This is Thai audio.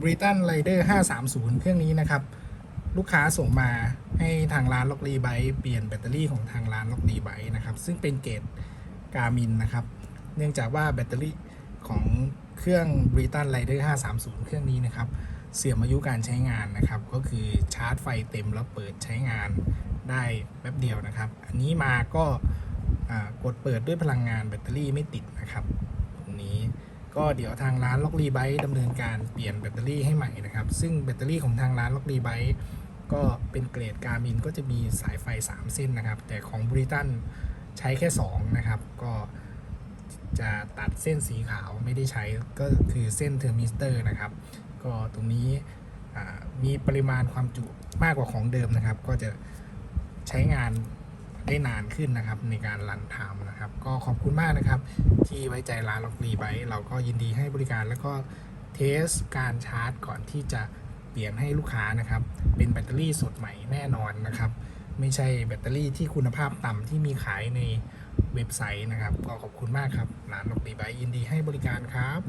บริตันไรเดอร์530 เครื่องนี้นะครับ ลูกค้าส่งมาให้ทางร้านล็อกรีไบเปลี่ยนแบตเตอรี่ของทางร้านล็อกรีไบนะครับ ซึ่งเป็นเกรดการมินนะครับ เนื่องจากว่าแบตเตอรี่ของเครื่องบริตันไรเดอร์530 เครื่องนี้นะครับ เสื่อมอายุการใช้งานนะครับ ก็คือชาร์จไฟเต็มแล้วเปิดใช้งานได้แป๊บเดียวนะครับ อันนี้มาก็กดเปิดด้วยพลังงานแบตเตอรี่ไม่ติดนะครับตรงนี้ ก็เดี๋ยวทางร้านล็อกรีไบต์ดำเนินการเปลี่ยนแบตเตอรี่ให้ใหม่นะครับ ซึ่งแบตเตอรี่ของทางร้านล็อกรีไบต์ก็เป็นเกรดการ์มินก็จะมีสายไฟ 3 เส้นนะครับ แต่ของบริตันใช้แค่ 2 นะครับ ก็จะตัดเส้นสีขาวไม่ได้ใช้ก็คือเส้นเทอร์มิสเตอร์นะครับ ก็ตรงนี้มีปริมาณความจุมากกว่าของเดิมนะครับ ก็จะใช้งาน ได้นานขึ้นนะครับในการรันไทม์นะครับ ก็ขอบคุณมากนะครับ ที่ไว้ใจร้านล็อกรีไบเราก็ยินดีให้บริการแล้วก็เทสการชาร์จก่อนที่จะเปลี่ยนให้ลูกค้านะครับ เป็นแบตเตอรี่สดใหม่แน่นอนนะครับ ไม่ใช่แบตเตอรี่ที่คุณภาพต่ำที่มีขายในเว็บไซต์นะครับ ก็ขอบคุณมากครับร้านล็อกรีไบยินดีให้บริการครับ